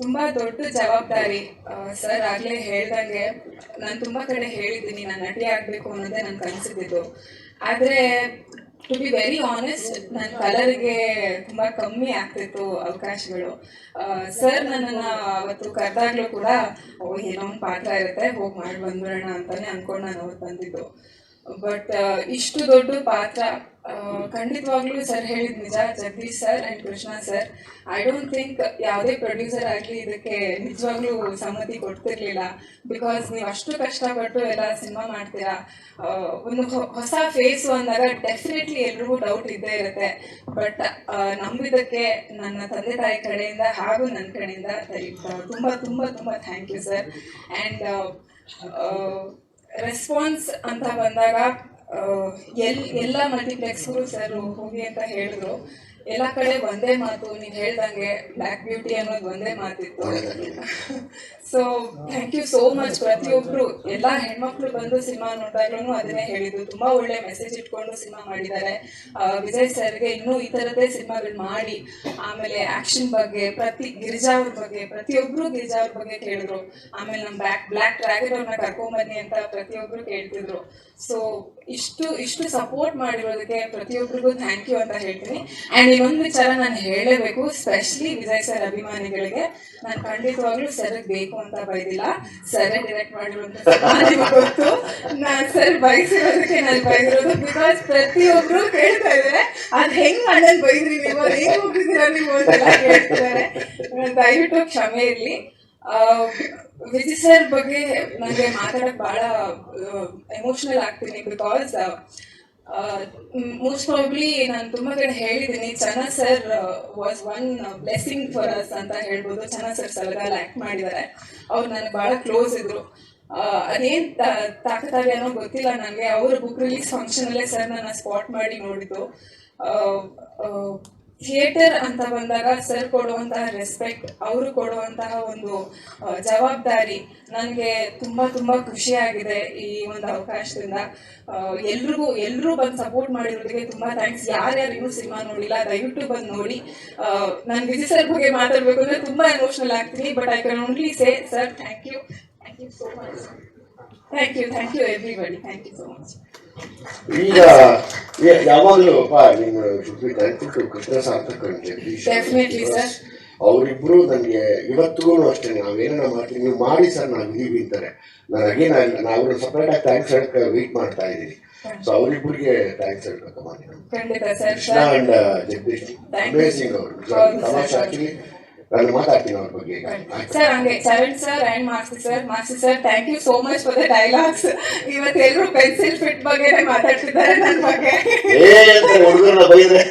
ತುಂಬಾ ದೊಡ್ಡ ಜವಾಬ್ದಾರಿ ಸರ್ ಆಗ್ಲೇ ಹೇಳ್ದಂಗೆ ನಾನು ತುಂಬಾ ಕಡೆ ಹೇಳಿದ್ದೀನಿ, ನಾನು ನಟಿ ಆಗ್ಬೇಕು ಅನ್ನೋದೇ ನನ್ ಕನಸಿದ್ದು ಆದ್ರೆ ಟು ಬಿ ವೆರಿ ಆನೆಸ್ಟ್ ನನ್ನ ಕಲರ್ಗೆ ತುಂಬಾ ಕಮ್ಮಿ ಆಗ್ತಿತ್ತು ಅವಕಾಶಗಳು. ಸರ್ ನನ್ನನ್ನ ಅವತ್ತು ಕರೆದಾಗ್ಲೂ ಕೂಡ ಏನೋ ಒಂದು ಪಾತ್ರ ಇರುತ್ತೆ, ಹೋಗಿ ಮಾಡಿ ಬಂದ್ಬಿಡೋಣ ಅಂತಾನೆ ಅನ್ಕೊಂಡು ನಾನು ಅವತ್ತು ಬಂದಿದ್ದು. ಬಟ್ ಇಷ್ಟು ದೊಡ್ಡ ಪಾತ್ರ ಖಂಡಿತವಾಗ್ಲೂ ಸರ್ ಹೇಳಿದ ನಿಜ. Jagadish sir and Krishna sir I don't think ಯಾವುದೇ ಪ್ರೊಡ್ಯೂಸರ್ ಆಗಲಿ ಇದಕ್ಕೆ ನಿಜವಾಗ್ಲೂ ಸಮ್ಮತಿ ಕೊಡ್ತಿರ್ಲಿಲ್ಲ. ಬಿಕಾಸ್ ನೀವು ಅಷ್ಟು ಕಷ್ಟಪಟ್ಟು ಎಲ್ಲ ಸಿನಿಮಾ ಮಾಡ್ತೀರಾ ಒಂದು ಹೊಸ ಫೇಸ್ ಅಂದಾಗ ಡೆಫಿನೆಟ್ಲಿ ಎಲ್ರಿಗೂ ಡೌಟ್ ಇದ್ದೇ ಇರುತ್ತೆ. ಬಟ್ ನಂಬಿದ್ದಕ್ಕೆ ನನ್ನ ತಂದೆ ತಾಯಿ ಕಡೆಯಿಂದ ಹಾಗೂ ನನ್ನ ಕಡೆಯಿಂದ ತುಂಬ, ತುಂಬಾ ತುಂಬಾ thank you sir and response ಅಂತ ಬಂದಾಗ ಎಲ್ ಎಲ್ಲ ಮಲ್ಟಿಪ್ಲೆಕ್ಸ್ಗೂ ಸರ್ ಹೋಗಿ ಅಂತ ಹೇಳಿದ್ರು. ಎಲ್ಲ ಕಡೆ ಒಂದೇ ಮಾತು ನೀವು ಹೇಳ್ದಂಗೆ ಬ್ಲ್ಯಾಕ್ ಬ್ಯೂಟಿ ಅನ್ನೋದು ಒಂದೇ ಮಾತಿತ್ತು. So thank you so much ಪ್ರತಿಯೊಬ್ರು, ಎಲ್ಲಾ ಹೆಣ್ಮಕ್ಳು ಬಂದು ಸಿನಿಮಾ ನೋಡಿದಾಗ್ಲೂ ಅದನ್ನೇ ಹೇಳಿದ್ರು ತುಂಬಾ ಒಳ್ಳೆ ಮೆಸೇಜ್ ಇಟ್ಕೊಂಡು ಸಿನಿಮಾ ಮಾಡಿದ್ದಾರೆ. ವಿಜಯ್ ಸರ್ಗೆ ಇನ್ನೂ ಈ ತರದೇ ಸಿನಿಮಾಗಳು ಮಾಡಿ. ಆಮೇಲೆ ಆಕ್ಷನ್ ಬಗ್ಗೆ, ಪ್ರತಿ ಗಿರಿಜಾ ಅವ್ರ ಬಗ್ಗೆ, ಪ್ರತಿಯೊಬ್ರು ಗಿರಿಜಾ ಅವ್ರ ಬಗ್ಗೆ ಕೇಳಿದ್ರು. ಆಮೇಲೆ ನಮ್ಮ ಬ್ಲಾಕ್ ಬ್ಲ್ಯಾಕ್ ಡ್ರ್ಯಾಗನ್ ಅವ್ರನ್ನ ಕರ್ಕೊಂಬನ್ನಿ ಅಂತ ಪ್ರತಿಯೊಬ್ರು ಕೇಳ್ತಿದ್ರು. ಸೊ ಇಷ್ಟು ಇಷ್ಟು ಸಪೋರ್ಟ್ ಮಾಡಿರೋದಕ್ಕೆ ಪ್ರತಿಯೊಬ್ಬರಿಗೂ ಥ್ಯಾಂಕ್ ಯು ಅಂತ ಹೇಳ್ತೀನಿ. ಆ್ಯಂಡ್ ಇನ್ನೊಂದು ವಿಚಾರ ನಾನು ಹೇಳಲೇಬೇಕು ಸ್ಪೆಷಲಿ ವಿಜಯ್ ಸರ್ ಅಭಿಮಾನಿಗಳಿಗೆ. ನಾನು ಖಂಡಿತವಾಗ್ಲೂ ಸರ್ ಬೇಕು ಅಂತ ಬೈದಿಲ್ಲ. ಸರ್ ಡೈರೆಕ್ಟ್ ಮಾಡಿರುವಂತ ಗೊತ್ತು ನಾನು ಸರ್ ಬಯಸಿರೋದಕ್ಕೆ ನಾನು ಬೈದಿರೋದು ಬಿಕಾಸ್ ಪ್ರತಿಯೊಬ್ರು ಕೇಳ್ತಾ ಇದ್ದಾರೆ ಅದ್ ಹೆಂಗ್ ಮಾಡಲ್ ಬೈದ್ರಿ ನೀವು? ಅದ್ ಹೆಂಗ್ ಹೋಗಿದ್ದೀರಾ ನೀವು? ಅಂತೆಲ್ಲ ಕೇಳ್ತಿದ್ದಾರೆ. ದಯವಿಟ್ಟು ಕ್ಷಮೆ ಇರ್ಲಿ. ವಿಜಯ್ ಸರ್ ಬಗ್ಗೆ ನನಗೆ ಮಾತಾಡಕ್ ಬಹಳ ಎಮೋಷನಲ್ ಆಗ್ತೀನಿ ಬಿಕಾಸ್ ಮೋಸ್ಟ್ ಪ್ರಾಬ್ಲಿ ನಾನು ತುಂಬಾ ಕಡೆ ಹೇಳಿದ್ದೀನಿ, Channa sir was one blessing for us ಅಂತ ಹೇಳ್ಬೋದು. ಚನ್ನ ಸರ್ ಸಲಗಾಲ ಆಕ್ಟ್ ಮಾಡಿದ್ದಾರೆ. ಅವ್ರು ನನಗೆ ಬಹಳ ಕ್ಲೋಸ್ ಇದ್ರು. ಅದೇನ್ ತಾಕತಾರೆ ಅನ್ನೋ ಗೊತ್ತಿಲ್ಲ ನನಗೆ ಅವ್ರ ಬುಕ್ ರಿಲೀಸ್ ಫಂಕ್ಷನ್ ಅಲ್ಲೇ ಸರ್ ನನ್ನ ಸ್ಪಾಟ್ ಮಾಡಿ ನೋಡಿದ್ದು. ಥಿಯೇಟರ್ ಅಂತ ಬಂದಾಗ ಸರ್ ಕೊಡುವಂತಹ ರೆಸ್ಪೆಕ್ಟ್ ಅವರು ಕೊಡುವಂತಹ ಒಂದು ಜವಾಬ್ದಾರಿ ನನಗೆ ತುಂಬಾ ತುಂಬಾ ಖುಷಿಯಾಗಿದೆ ಈ ಒಂದು ಅವಕಾಶದಿಂದ. ಎಲ್ರಿಗೂ ಎಲ್ಲರೂ ಬಂದು ಸಪೋರ್ಟ್ ಮಾಡಿರೋದಕ್ಕೆ ತುಂಬಾ ಥ್ಯಾಂಕ್ಸ್ ಯಾರ್ಯಾರು ಇನ್ನೂ ಸಿನಿಮಾ ನೋಡಿಲ್ಲ, ದಯವಿಟ್ಟು ಬಂದು ನೋಡಿ. ನಾನು ವಿಜಯ್ ಸರ್ ಬಗ್ಗೆ ಮಾತಾಡಬೇಕು ಅಂದ್ರೆ ತುಂಬಾ ಎಮೋಷನಲ್ ಆಗ್ತೀನಿ but I can only say sir thank you thank you so much thank you thank you everybody thank you so much ಯಾವಾಗ್ಲೂ ಅಪ್ಪ ನಿಮ್ಮ ಶುದ್ಧಿ ದಯವಿಟ್ಟು ಕೃಷ್ಣ ಸಾರ್ಥಕ್ ಅಂತ. ಅವರಿಬ್ರು ನನಗೆ ಇವತ್ತಿಗೂ ಅಷ್ಟೇ ನಾವೇನ ಮಾಡ್ತೀವಿ ನೀವು ಮಾಡಿ ಸರ್ ನಾನು ಇದೀವಿ ಅಂತಾರೆ. ನಾನು ಅಗೇನ್ ನಾವು ಸಪ್ರೇಟ್ ಆಗಿ ಥ್ಯಾಂಕ್ಸ್ ಹೇಳಕ್ಕೆ ವೇಟ್ ಮಾಡ್ತಾ ಇದ್ದೀನಿ ಸೊ ಅವರಿಬ್ಬರಿಗೆ ಥ್ಯಾಂಕ್ಸ್ ಹೇಳ್ಬೇಕಮ್ಮ ಕೃಷ್ಣ ಅಂಡ್ ಜಗದೀಶ್. ಅಮೇಸಿಂಗ್ ಅವರು. ತಮಾಷೆ ಆಕ್ಚುಲಿ ನಾನು ಮಾತಾಡ್ತೀನಿ ಅವ್ರ ಬಗ್ಗೆ ಸರ್ ಹಂಗೆ Charan sir and master sir master sir thank you so much for the dialogues ಇವತ್ತೆಲ್ಲರೂ pencil fit ಮಾತಾಡ್ತಿದ್ದಾರೆ. ಬಗ್ಗೆ ಏ ಅಂತ ಹುಡುಗರನ್ನ ಬೈದ್ರೆ.